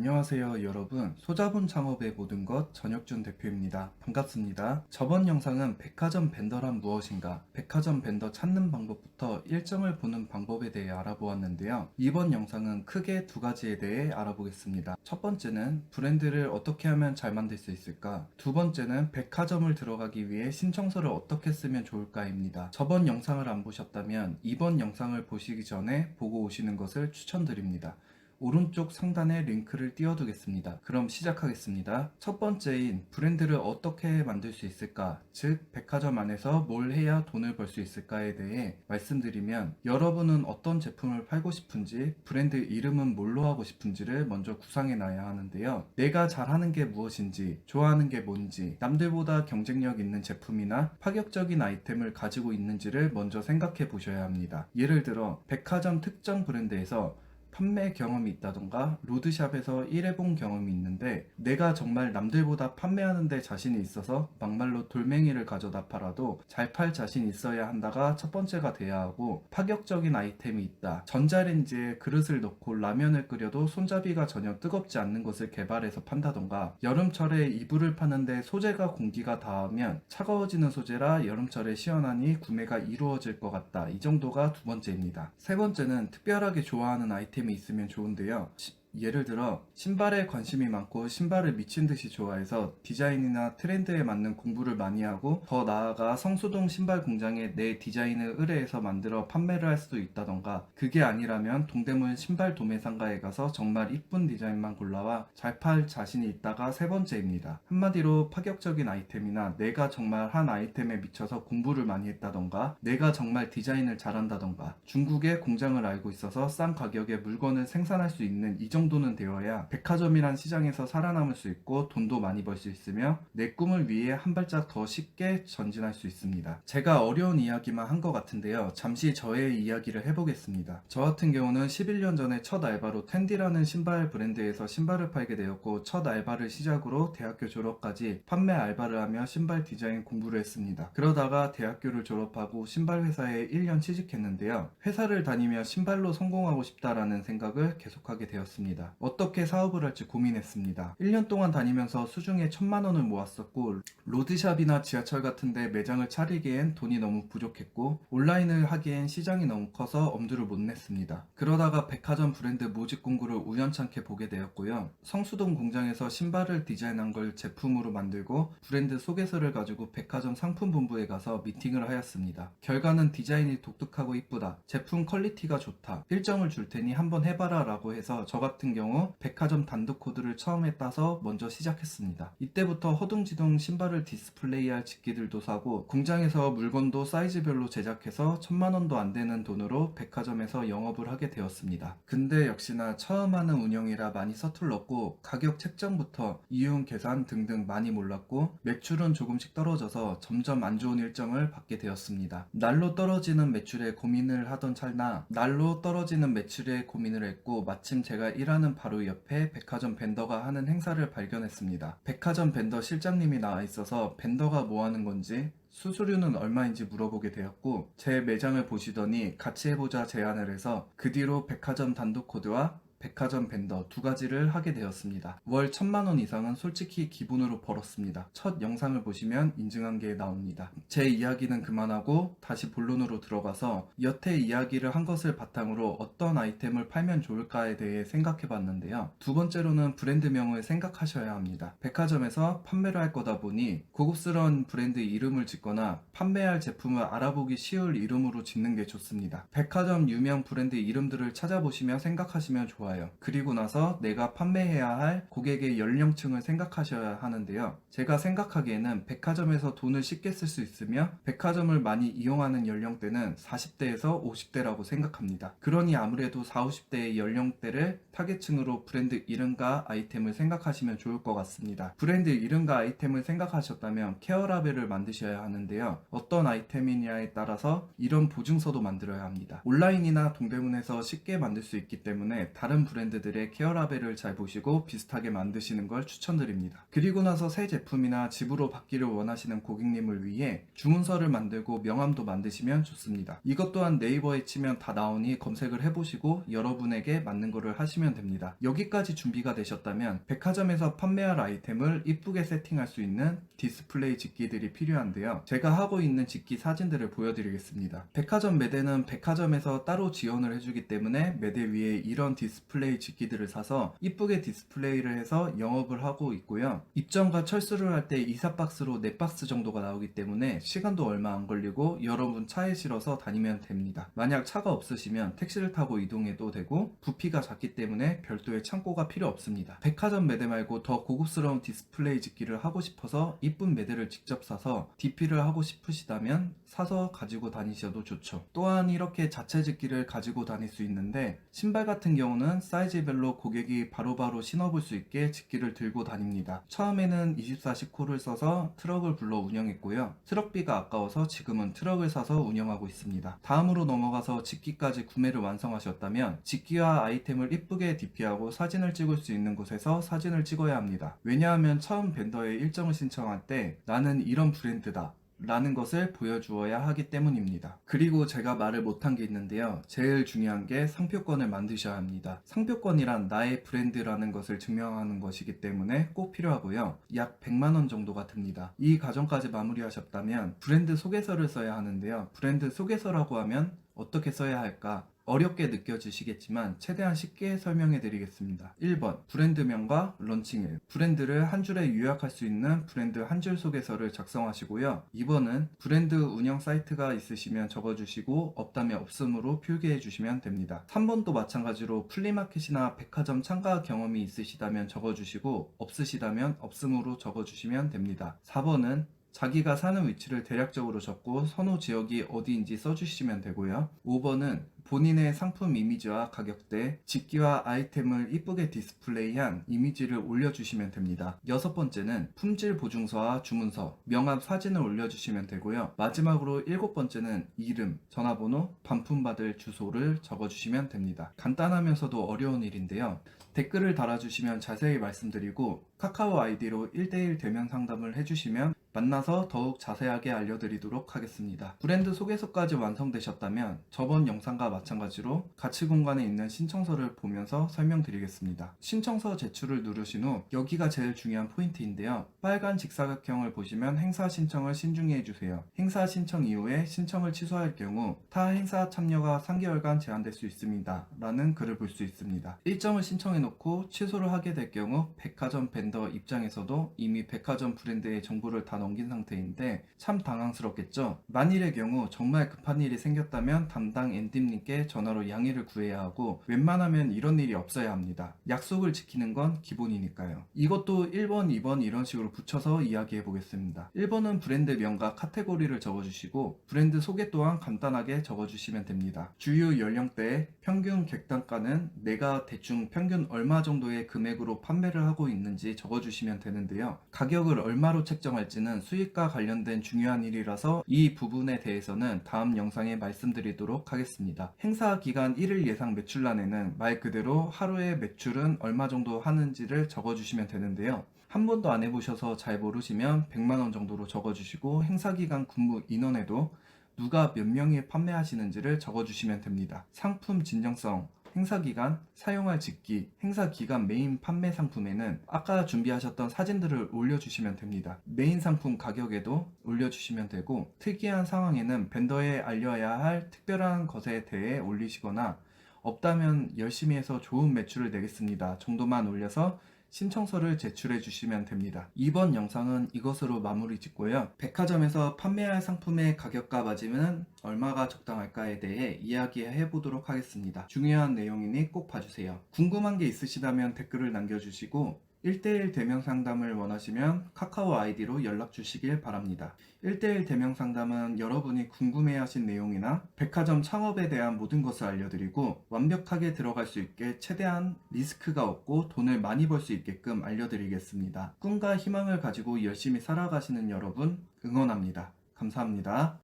안녕하세요 여러분. 소자본 창업의 모든 것 전혁준 대표입니다. 반갑습니다. 저번 영상은 백화점 벤더란 무엇인가 백화점 벤더 찾는 방법부터 일정을 보는 방법에 대해 알아보았는데요. 이번 영상은 크게 두 가지에 대해 알아보겠습니다. 첫 번째는 브랜드를 어떻게 하면 잘 만들 수 있을까? 두 번째는 백화점을 들어가기 위해 신청서를 어떻게 쓰면 좋을까입니다. 저번 영상을 안 보셨다면 이번 영상을 보시기 전에 보고 오시는 것을 추천드립니다 오른쪽 상단에 링크를 띄워두겠습니다. 그럼 시작하겠습니다. 첫 번째인 브랜드를 어떻게 만들 수 있을까? 즉, 백화점 안에서 뭘 해야 돈을 벌 수 있을까에 대해 말씀드리면 여러분은 어떤 제품을 팔고 싶은지, 브랜드 이름은 뭘로 하고 싶은지를 먼저 구상해 놔야 하는데요. 내가 잘하는 게 무엇인지, 좋아하는 게 뭔지, 남들보다 경쟁력 있는 제품이나 파격적인 아이템을 가지고 있는지를 먼저 생각해 보셔야 합니다. 예를 들어, 백화점 특정 브랜드에서 판매 경험이 있다던가 로드샵에서 일해본 경험이 있는데 내가 정말 남들보다 판매하는데 자신이 있어서 막말로 돌멩이를 가져다 팔아도 잘 팔 자신 있어야 한다가 첫 번째가 돼야 하고 파격적인 아이템이 있다. 전자레인지에 그릇을 넣고 라면을 끓여도 손잡이가 전혀 뜨겁지 않는 것을 개발해서 판다던가 여름철에 이불을 파는데 소재가 공기가 닿으면 차가워지는 소재라 여름철에 시원하니 구매가 이루어질 것 같다. 이 정도가 두 번째입니다. 세 번째는 특별하게 좋아하는 아이템 이 있으면 좋은데요. 시- 예를 들어 신발에 관심이 많고 신발을 미친 듯이 좋아해서 디자인이나 트렌드에 맞는 공부를 많이 하고 더 나아가 성수동 신발 공장에 내 디자인을 의뢰해서 만들어 판매를 할 수도 있다던가 그게 아니라면 동대문 신발 도매 상가에 가서 정말 이쁜 디자인만 골라와 잘 팔 자신이 있다가 세 번째입니다. 한마디로 파격적인 아이템이나 내가 정말 한 아이템에 미쳐서 공부를 많이 했다던가 내가 정말 디자인을 잘한다던가 중국에 공장을 알고 있어서 싼 가격에 물건을 생산할 수 있는 이정 도는 되어야 백화점이란 시장에서 살아남을 수 있고 돈도 많이 벌 수 있으며 내 꿈을 위해 한 발짝 더 쉽게 전진할 수 있습니다. 제가 어려운 이야기만 한 것 같은데요. 잠시 저의 이야기를 해보겠습니다. 저 같은 경우는 11년 전에 첫 알바로 텐디라는 신발 브랜드에서 신발을 팔게 되었고 첫 알바를 시작으로 대학교 졸업까지 판매 알바를 하며 신발 디자인 공부를 했습니다. 그러다가 대학교를 졸업하고 신발 회사에 1년 취직했는데요. 회사를 다니며 신발로 성공하고 싶다라는 생각을 계속하게 되었습니다. 어떻게 사업을 할지 고민했습니다. 1년 동안 다니면서 수중에 천만 원을 모았었고 로드샵이나 지하철 같은데 매장을 차리기엔 돈이 너무 부족했고 온라인을 하기엔 시장이 너무 커서 엄두를 못 냈습니다. 그러다가 백화점 브랜드 모집 공고를 우연찮게 보게 되었고요. 성수동 공장에서 신발을 디자인한 걸 제품으로 만들고 브랜드 소개서를 가지고 백화점 상품 본부에 가서 미팅을 하였습니다. 결과는 디자인이 독특하고 이쁘다. 제품 퀄리티가 좋다. 일정을 줄 테니 한번 해봐라 라고 해서 저 같은 경우 백화점 단독 코드를 처음에 따서 먼저 시작했습니다. 이때부터 허둥지둥 신발을 디스플레이할 집기들도 사고 공장에서 물건도 사이즈별로 제작해서 천만 원도 안 되는 돈으로 백화점에서 영업을 하게 되었습니다. 근데 역시나 처음 하는 운영이라 많이 서툴렀고 가격 책정부터 이윤 계산 등등 많이 몰랐고 매출은 조금씩 떨어져서 점점 안 좋은 일정을 받게 되었습니다. 날로 떨어지는 매출에 고민을 하던 찰나 날로 떨어지는 매출에 고민을 했고 마침 제가 일하는 바로 옆에 백화점 벤더가 하는 행사를 발견했습니다. 백화점 벤더 실장님이 나와 있어서 벤더가 뭐 하는 건지 수수료는 얼마인지 물어보게 되었고 제 매장을 보시더니 같이 해보자 제안을 해서 그 뒤로 백화점 단독 코드와 백화점 벤더 두 가지를 하게 되었습니다. 월 천만 원 이상은 솔직히 기본으로 벌었습니다. 첫 영상을 보시면 인증한 게 나옵니다. 제 이야기는 그만하고 다시 본론으로 들어가서 여태 이야기를 한 것을 바탕으로 어떤 아이템을 팔면 좋을까에 대해 생각해 봤는데요. 두 번째로는 브랜드명을 생각하셔야 합니다. 백화점에서 판매를 할 거다 보니 고급스러운 브랜드 이름을 짓거나 판매할 제품을 알아보기 쉬울 이름으로 짓는 게 좋습니다. 백화점 유명 브랜드 이름들을 찾아보시며 생각하시면 좋아 요. 그리고 나서 내가 판매해야 할 고객의 연령층을 생각하셔야 하는데요. 제가 생각하기에는 백화점에서 돈을 쉽게 쓸 수 있으며 백화점을 많이 이용하는 연령대는 40대에서 50대라고 생각합니다. 그러니 아무래도 40, 50대의 연령대를 타겟층으로 브랜드 이름과 아이템을 생각하시면 좋을 것 같습니다. 브랜드 이름과 아이템을 생각하셨다면 케어 라벨을 만드셔야 하는데요. 어떤 아이템이냐에 따라서 이런 보증서도 만들어야 합니다. 온라인이나 동대문에서 쉽게 만들 수 있기 때문에 다른 다른 브랜드들의 케어 라벨을 잘 보시고 비슷하게 만드시는 걸 추천드립니다. 그리고 나서 새 제품이나 집으로 받기를 원하시는 고객님을 위해 주문서를 만들고 명함도 만드시면 좋습니다. 이것 또한 네이버에 치면 다 나오니 검색을 해보시고 여러분에게 맞는 거를 하시면 됩니다. 여기까지 준비가 되셨다면 백화점에서 판매할 아이템을 이쁘게 세팅할 수 있는 디스플레이 직기들이 필요한데요. 제가 하고 있는 직기 사진들을 보여드리겠습니다. 백화점 매대는 백화점에서 따로 지원을 해주기 때문에 매대 위에 이런 디스플레이 직기들을 사서 이쁘게 디스플레이를 해서 영업을 하고 있고요. 입점과 철수를 할 때 2, 4박스로 4박스 정도가 나오기 때문에 시간도 얼마 안 걸리고 여러분 차에 실어서 다니면 됩니다. 만약 차가 없으시면 택시를 타고 이동해도 되고 부피가 작기 때문에 별도의 창고가 필요 없습니다. 백화점 매대 말고 더 고급스러운 디스플레이 직기를 하고 싶어서 이쁜 매대를 직접 사서 DP를 하고 싶으시다면 사서 가지고 다니셔도 좋죠. 또한 이렇게 자체 직기를 가지고 다닐 수 있는데 신발 같은 경우는 사이즈별로 고객이 바로바로 신어볼 수 있게 직기를 들고 다닙니다. 처음에는 24시코를 써서 트럭을 불러 운영했고요. 트럭비가 아까워서 지금은 트럭을 사서 운영하고 있습니다. 다음으로 넘어가서 직기까지 구매를 완성하셨다면 직기와 아이템을 이쁘게 DP하고 사진을 찍을 수 있는 곳에서 사진을 찍어야 합니다. 왜냐하면 처음 벤더에 일정을 신청할 때 나는 이런 브랜드다. 라는 것을 보여주어야 하기 때문입니다. 그리고 제가 말을 못한 게 있는데요. 제일 중요한 게 상표권을 만드셔야 합니다. 상표권이란 나의 브랜드라는 것을 증명하는 것이기 때문에 꼭 필요하고요. 약 100만원 정도가 듭니다. 이 과정까지 마무리하셨다면 브랜드 소개서를 써야 하는데요. 브랜드 소개서라고 하면 어떻게 써야 할까? 어렵게 느껴지시겠지만 최대한 쉽게 설명해 드리겠습니다. 1번 브랜드명과 런칭일 브랜드를 한 줄에 요약할 수 있는 브랜드 한 줄 소개서를 작성하시고요. 2번은 브랜드 운영 사이트가 있으시면 적어주시고 없다면 없음으로 표기해 주시면 됩니다. 3번도 마찬가지로 플리마켓이나 백화점 참가 경험이 있으시다면 적어주시고 없으시다면 없음으로 적어주시면 됩니다. 4번은 자기가 사는 위치를 대략적으로 적고 선호 지역이 어디인지 써주시면 되고요. 5번은 본인의 상품 이미지와 가격대, 직기와 아이템을 이쁘게 디스플레이한 이미지를 올려주시면 됩니다. 여섯 번째는 품질 보증서와 주문서, 명함 사진을 올려주시면 되고요. 마지막으로 일곱 번째는 이름, 전화번호, 반품받을 주소를 적어주시면 됩니다. 간단하면서도 어려운 일인데요. 댓글을 달아주시면 자세히 말씀드리고 카카오 아이디로 1대1 대면 상담을 해주시면 만나서 더욱 자세하게 알려드리도록 하겠습니다. 브랜드 소개서까지 완성되셨다면 저번 영상과 마찬가지로 가치 공간에 있는 신청서를 보면서 설명드리겠습니다. 신청서 제출을 누르신 후 여기가 제일 중요한 포인트인데요. 빨간 직사각형을 보시면 행사 신청을 신중히 해주세요. 행사 신청 이후에 신청을 취소할 경우 타 행사 참여가 3개월간 제한될 수 있습니다. 라는 글을 볼 수 있습니다. 일정을 신청해놓고 취소를 하게 될 경우 백화점 벤더 입장에서도 이미 백화점 브랜드의 정보를 다 넘긴 상태인데 참 당황스럽겠죠? 만일의 경우 정말 급한 일이 생겼다면 담당 엔팀님께 전화로 양해를 구해야 하고 웬만하면 이런 일이 없어야 합니다. 약속을 지키는 건 기본이니까요. 이것도 1번, 2번 이런 식으로 붙여서 이야기해 보겠습니다. 1번은 브랜드 명과 카테고리를 적어주시고 브랜드 소개 또한 간단하게 적어주시면 됩니다. 주요 연령대, 평균 객단가는 내가 대충 평균 얼마 정도의 금액으로 판매를 하고 있는지 적어주시면 되는데요. 가격을 얼마로 책정할지는 수익과 관련된 중요한 일이라서 이 부분에 대해서는 다음 영상에 말씀드리도록 하겠습니다. 행사 기간 1일 예상 매출란에는 말 그대로 하루에 매출은 얼마 정도 하는지를 적어주시면 되는데요. 한 번도 안 해보셔서 잘 모르시면 100만원 정도로 적어주시고 행사 기간 근무 인원에도 누가 몇 명이 판매하시는지를 적어주시면 됩니다. 상품 진정성, 행사 기간, 사용할 직기, 행사 기간 메인 판매 상품에는 아까 준비하셨던 사진들을 올려주시면 됩니다. 메인 상품 가격에도 올려주시면 되고 특이한 상황에는 벤더에 알려야 할 특별한 것에 대해 올리시거나 없다면 열심히 해서 좋은 매출을 내겠습니다 정도만 올려서 신청서를 제출해 주시면 됩니다. 이번 영상은 이것으로 마무리 짓고요. 백화점에서 판매할 상품의 가격과 맞으면 얼마가 적당할까에 대해 이야기해 보도록 하겠습니다. 중요한 내용이니 꼭 봐주세요. 궁금한 게 있으시다면 댓글을 남겨주시고 1대1 대면 상담을 원하시면 카카오 아이디로 연락 주시길 바랍니다. 1대1 대면 상담은 여러분이 궁금해 하신 내용이나 백화점 창업에 대한 모든 것을 알려드리고 완벽하게 들어갈 수 있게 최대한 리스크가 없고 돈을 많이 벌 수 있게끔 알려드리겠습니다. 꿈과 희망을 가지고 열심히 살아가시는 여러분 응원합니다. 감사합니다.